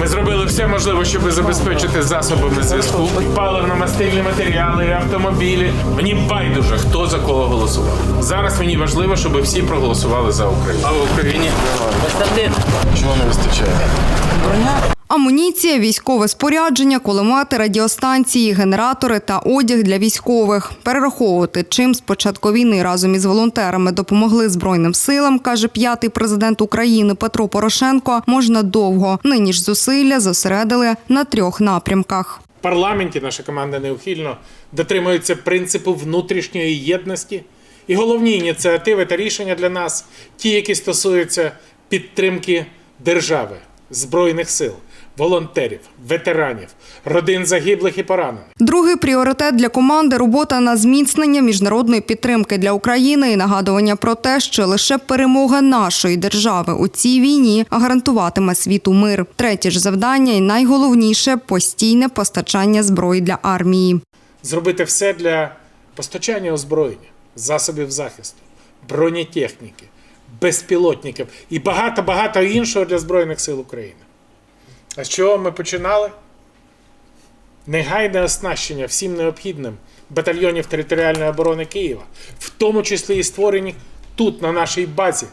Ми зробили все можливе, щоб забезпечити засобами зв'язку, паливно-мастильні матеріали, автомобілі. Мені байдуже, хто за кого голосував. Зараз мені важливо, щоб всі проголосували за Україну. А в Україні Чого не вистачає? Амуніція, військове спорядження, кулемети, радіостанції, генератори та одяг для військових. Перераховувати, чим з початку війни разом із волонтерами допомогли Збройним силам, каже п'ятий президент України Петро Порошенко, можна довго. Нині ж зусилля зосередили на трьох напрямках. В парламенті наша команда неухильно дотримується принципу внутрішньої єдності. І головні ініціативи та рішення для нас ті, які стосуються підтримки держави, збройних сил, волонтерів, ветеранів, родин загиблих і поранених. Другий пріоритет для команди робота на зміцнення міжнародної підтримки для України і нагадування про те, що лише перемога нашої держави у цій війні гарантуватиме світу мир. Третє ж завдання і найголовніше постійне постачання зброї для армії. Зробити все для постачання озброєння, засобів захисту, бронетехніки, безпілотників і багато-багато іншого для Збройних сил України. А з чого ми починали? Негайне оснащення всім необхідним батальйонів територіальної оборони Києва, в тому числі і створені тут, на нашій базі,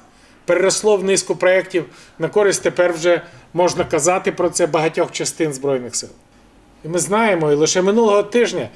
переросло в низку проєктів на користь тепер вже можна казати про це багатьох частин Збройних сил. І ми знаємо, і лише минулого тижня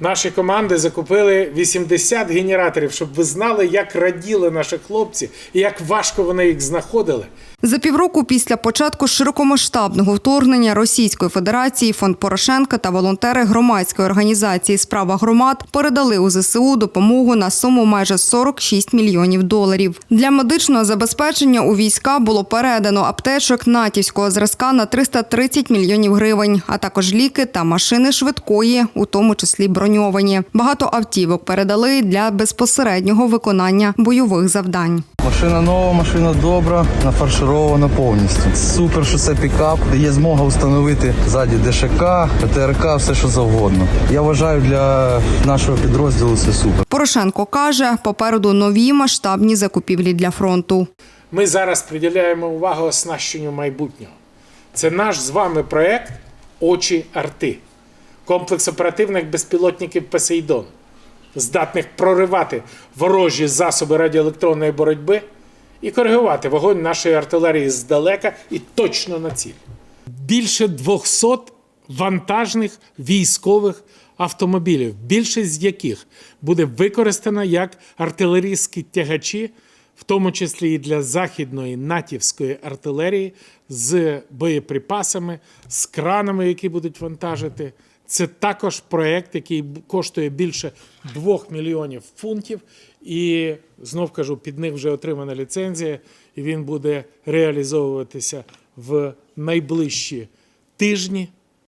наші команди закупили 80 генераторів, щоб ви знали, як раділи наші хлопці і як важко вони їх знаходили. За півроку після початку широкомасштабного вторгнення Російської Федерації фонд Порошенка та волонтери громадської організації Справа громад передали у ЗСУ допомогу на суму майже 46 мільйонів доларів. Для медичного забезпечення у війська було передано аптечок натівського зразка на 330 мільйонів гривень, а також ліки та машини швидкої, у тому числі броньовані. Багато автівок передали для безпосереднього виконання бойових завдань. Машина нова, машина добра, нафарширована повністю. Супер, що це пікап. Є змога встановити ззаді ДШК, ПТРК, все що завгодно. Я вважаю, для нашого підрозділу це супер. Порошенко каже, попереду нові масштабні закупівлі для фронту. Ми зараз приділяємо увагу оснащенню майбутнього. Це наш з вами проект Очі арти, комплекс оперативних безпілотників Посейдон, здатних проривати ворожі засоби радіоелектронної боротьби і коригувати вогонь нашої артилерії здалека і точно на ціль. Більше 200 вантажних військових автомобілів, більшість з яких буде використана як артилерійські тягачі, в тому числі і для західної натівської артилерії з боєприпасами, з кранами, які будуть вантажити. Це також проєкт, який коштує більше 2 мільйонів фунтів. І знов кажу, під них вже отримана ліцензія, і він буде реалізовуватися в найближчі тижні,